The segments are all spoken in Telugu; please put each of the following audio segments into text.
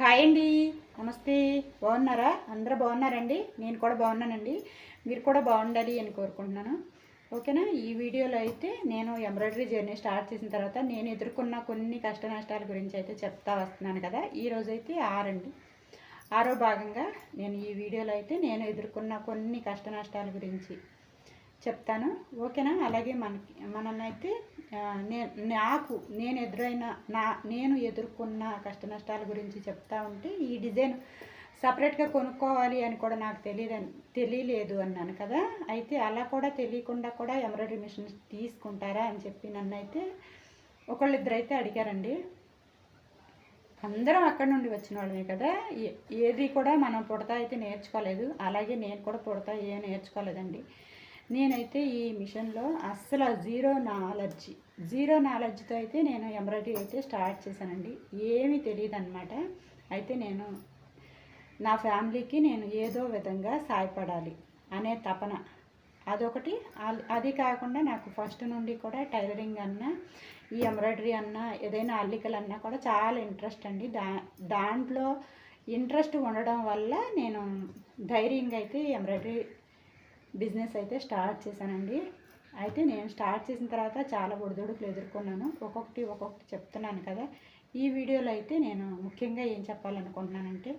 హాయ్ అండి. నమస్తే. బాగున్నారా? అందరూ బాగున్నారండి? నేను కూడా బాగున్నానండి. మీరు కూడా బాగుండాలి అని కోరుకుంటున్నాను. ఓకేనా? ఈ వీడియోలో అయితే నేను ఎంబ్రాయిడరీ జర్నీ స్టార్ట్ చేసిన తర్వాత నేను ఎదుర్కొన్న కొన్ని కష్ట నష్టాల గురించి అయితే చెప్తా వస్తున్నాను కదా. ఈ రోజైతే ఆరండి ఆరో భాగంగా నేను ఈ వీడియోలో అయితే నేను ఎదుర్కొన్న కొన్ని కష్ట నష్టాల గురించి చెప్తాను. ఓకేనా? అలాగే మనకి మననైతే నాకు నేను ఎదురైన నా నేను ఎదుర్కొన్న కష్ట నష్టాల గురించి చెప్తా ఉంటే ఈ డిజైన్ సపరేట్గా కొనుక్కోవాలి అని కూడా నాకు తెలియదు తెలియలేదు అన్నాను కదా. అయితే అలా కూడా తెలియకుండా కూడా ఎంబ్రాయిడరీ మిషన్ తీసుకుంటారా అని చెప్పి నన్ను అయితే ఒకళ్ళిద్దరు అయితే అడిగారండి. అందరం అక్కడ నుండి వచ్చిన వాళ్ళమే కదా. ఏ- ఏది కూడా మనం పుడతా అయితే నేర్చుకోలేదు. అలాగే నేను కూడా పుడతా ఏ నేర్చుకోలేదండి. నేనైతే ఈ మిషన్లో అస్సలు జీరో నాలెడ్జి జీరో నాలెడ్జ్తో అయితే నేను ఎంబ్రాయిడరీ అయితే స్టార్ట్ చేశానండి. ఏమీ తెలియదు అనమాట అయితే నేను నా ఫ్యామిలీకి నేను ఏదో విధంగా సాయపడాలి అనే తపన. అదొకటి. అది కాకుండా నాకు ఫస్ట్ నుండి కూడా టైలరింగ్ అన్నా ఈ ఎంబ్రాయిడరీ అన్నా ఏదైనా అల్లికలు అన్నా కూడా చాలా ఇంట్రెస్ట్ అండి. దా దాంట్లో ఇంట్రెస్ట్ ఉండడం వల్ల నేను ధైర్యంగా అయితే ఎంబ్రాయిడరీ బిజినెస్ అయితే స్టార్ట్ చేశానండి. అయితే నేను స్టార్ట్ చేసిన తర్వాత చాలా ఒడిదొడుకులు ఎదుర్కొన్నాను. ఒక్కొక్కటి ఒక్కొక్కటి చెప్తున్నాను కదా. ఈ వీడియోలో అయితే నేను ముఖ్యంగా ఏం చెప్పాలనుకుంటున్నానంటే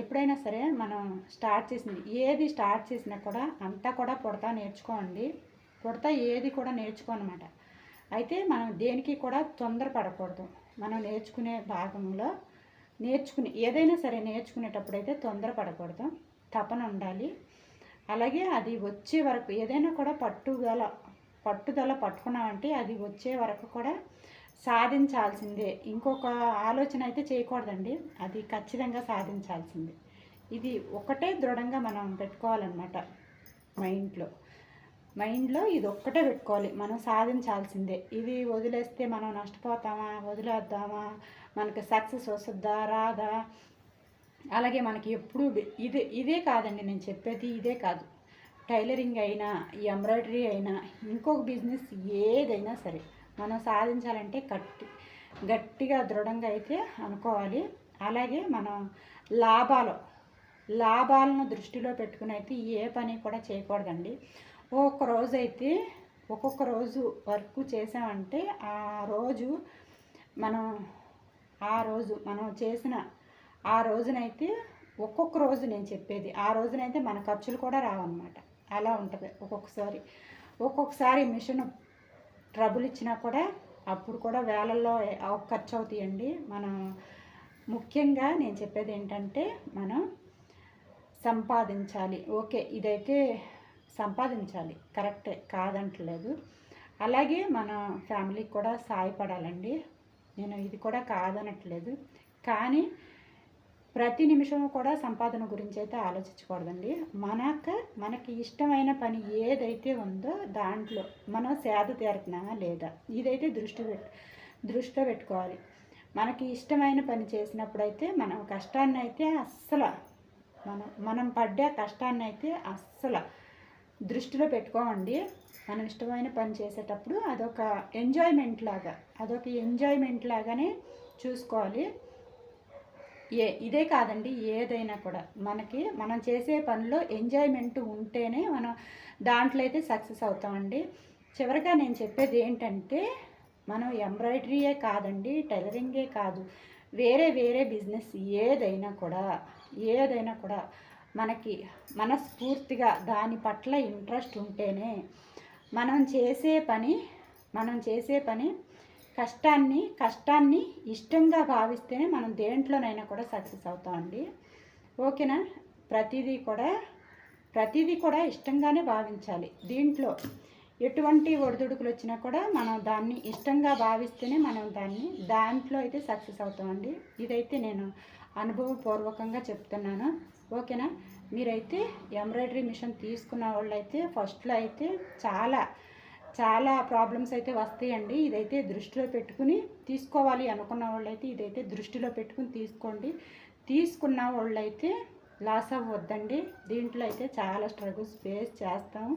ఎప్పుడైనా సరే మనం స్టార్ట్ చేసింది ఏది స్టార్ట్ చేసినా కూడా అంతా కూడా పుడతా నేర్చుకోండి. పుడతా ఏది కూడా నేర్చుకోనమాట అయితే మనం దేనికి కూడా తొందరపడకూడదు మనం నేర్చుకునే భాగంలో నేర్చుకునే ఏదైనా సరే నేర్చుకునేటప్పుడు అయితే తొందరపడకూడదు తపన ఉండాలి. అలాగే అది వచ్చే వరకు ఏదైనా కూడా పట్టుదల పట్టుదల పట్టుకున్నామంటే అది వచ్చే వరకు కూడా సాధించాల్సిందే. ఇంకొక ఆలోచన అయితే చేయకూడదండి. అది ఖచ్చితంగా సాధించాల్సిందే. ఇది ఒకటే దృఢంగా మనం పెట్టుకోవాలన్నమాట మైండ్లో. మైండ్లో ఇది ఒక్కటే పెట్టుకోవాలి. మనం సాధించాల్సిందే. ఇది వదిలేస్తే మనం నష్టపోతామా వదిలేద్దామా? మనకి సక్సెస్ వస్తుందా రాదా? అలాగే మనకి ఎప్పుడూ ఇదే ఇదే కాదండి నేను చెప్పేది ఇదే కాదు. టైలరింగ్ అయినా ఎంబ్రాయిడరీ అయినా ఇంకొక బిజినెస్ ఏదైనా సరే మనం సాధించాలంటే గట్టి గట్టిగా దృఢంగా అయితే అనుకోవాలి. అలాగే మనం లాభాలు లాభాలను దృష్టిలో పెట్టుకుని అయితే ఏ పని కూడా చేయకూడదండి. ఒక్కొక్క రోజు అయితే ఒక్కొక్క రోజు వర్క్ చేసామంటే ఆ రోజు మనం ఆ రోజు మనం చేసిన ఆ రోజునైతే ఒక్కొక్క రోజు నేను చెప్పేది. ఆ రోజునైతే మన ఖర్చులు కూడా రావన్నమాట. అలా ఉంటుంది ఒక్కొక్కసారి. ఒక్కొక్కసారి మిషన్ ట్రబుల్ ఇచ్చినా కూడా అప్పుడు కూడా వేలల్లో ఖర్చు అవుతాయండి. మనం ముఖ్యంగా నేను చెప్పేది ఏంటంటే మనం సంపాదించాలి. ఓకే ఇదైతే సంపాదించాలి. కరెక్టే కాదంటలేదు. అలాగే మన ఫ్యామిలీకి కూడా సాయపడాలండి. నేను ఇది కూడా కాదనట్లేదు. కానీ ప్రతి నిమిషం కూడా సంపాదన గురించి అయితే ఆలోచించకూడదండి. మనక మనకి ఇష్టమైన పని ఏదైతే ఉందో దాంట్లో మనం సేద తీరుతున్నామా లేదా ఇదైతే దృష్టి పెట్టు దృష్టిలో పెట్టుకోవాలి. మనకి ఇష్టమైన పని చేసినప్పుడైతే మనం కష్టాన్ని అయితే అస్సలు మనం మనం పడ్డే కష్టాన్ని అయితే అస్సలు దృష్టిలో పెట్టుకోమండి. మనం ఇష్టమైన పని చేసేటప్పుడు అదొక ఎంజాయ్మెంట్ లాగా అదొక ఎంజాయ్మెంట్ లాగానే చూసుకోవాలి. ఏ ఇదే కాదండి ఏదైనా కూడా. మనకి మనం చేసే పనిలో ఎంజాయ్మెంట్ ఉంటేనే మనం దాంట్లో అయితే సక్సెస్ అవుతామండి. చివరిగా నేను చెప్పేది ఏంటంటే మనం ఎంబ్రాయిడరీయే కాదండి టైలరింగే కాదు. వేరే వేరే బిజినెస్ ఏదైనా కూడా ఏదైనా కూడా మనకి మనస్ఫూర్తిగా దాని పట్ల ఇంట్రెస్ట్ ఉంటేనే మనం చేసే పని మనం చేసే పని కష్టాన్ని కష్టాన్ని ఇష్టంగా భావిస్తేనే మనం దేంట్లోనైనా కూడా సక్సెస్ అవుతామండి. ఓకేనా? ప్రతిదీ కూడా ప్రతిదీ కూడా ఇష్టంగానే భావించాలి. దీంట్లో ఎటువంటి ఒడిదుడుకులు వచ్చినా కూడా మనం దాన్ని ఇష్టంగా భావిస్తేనే మనం దాన్ని దాంట్లో అయితే సక్సెస్ అవుతామండి. ఇదైతే నేను అనుభవపూర్వకంగా చెప్తున్నాను. ఓకేనా? మీరైతే ఎంబ్రాయిడరీ మిషన్ తీసుకున్న వాళ్ళైతే ఫస్ట్లో అయితే చాలా చాలా ప్రాబ్లమ్స్ అయితే వస్తాయండి. ఇదైతే దృష్టిలో పెట్టుకుని తీసుకోవాలి అనుకున్న వాళ్ళైతే ఇదైతే దృష్టిలో పెట్టుకుని తీసుకోండి. తీసుకున్న వాళ్ళైతే లాస్ అవ్వద్దండి. దీంట్లో అయితే చాలా స్ట్రగుల్స్ ఫేస్ చేస్తాము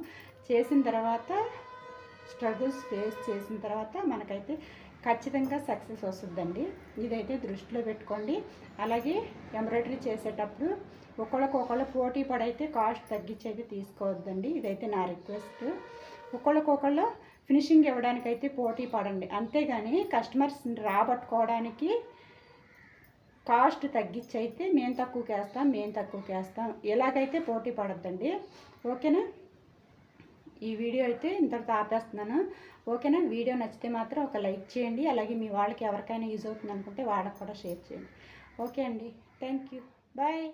చేసిన తర్వాత స్ట్రగుల్స్ ఫేస్ చేసిన తర్వాత మనకైతే ఖచ్చితంగా సక్సెస్ వస్తుందండి. ఇదైతే దృష్టిలో పెట్టుకోండి. అలాగే ఎంబ్రాయిడరీ చేసేటప్పుడు ఒకళ్ళకొకళ్ళు పోటీ పడైతే కాస్ట్ తగ్గించేది తీసుకోవద్దండి. ఇదైతే నా రిక్వెస్ట్ ఒకళ్ళకొకళ్ళు ఫినిషింగ్ ఇవ్వడానికైతే పోటీ పడండి. అంతేగాని కస్టమర్స్ని రాబట్టుకోవడానికి కాస్ట్ తగ్గించి అయితే మేము తక్కువకి వేస్తాం మేము తక్కువకి వేస్తాం. ఎలాగైతే పోటీ పడద్దండి. ఓకేనా? ఈ వీడియో అయితే ఇంతటితో ఆపేస్తున్నాను. ఓకేనా? వీడియో నచ్చితే మాత్రం ఒక లైక్ చేయండి. అలాగే మీ వాళ్ళకి ఎవరికైనా యూజ్ అవుతుంది అనుకుంటే వాళ్ళకి కూడా షేర్ చేయండి. ఓకే అండి. Thank you bye.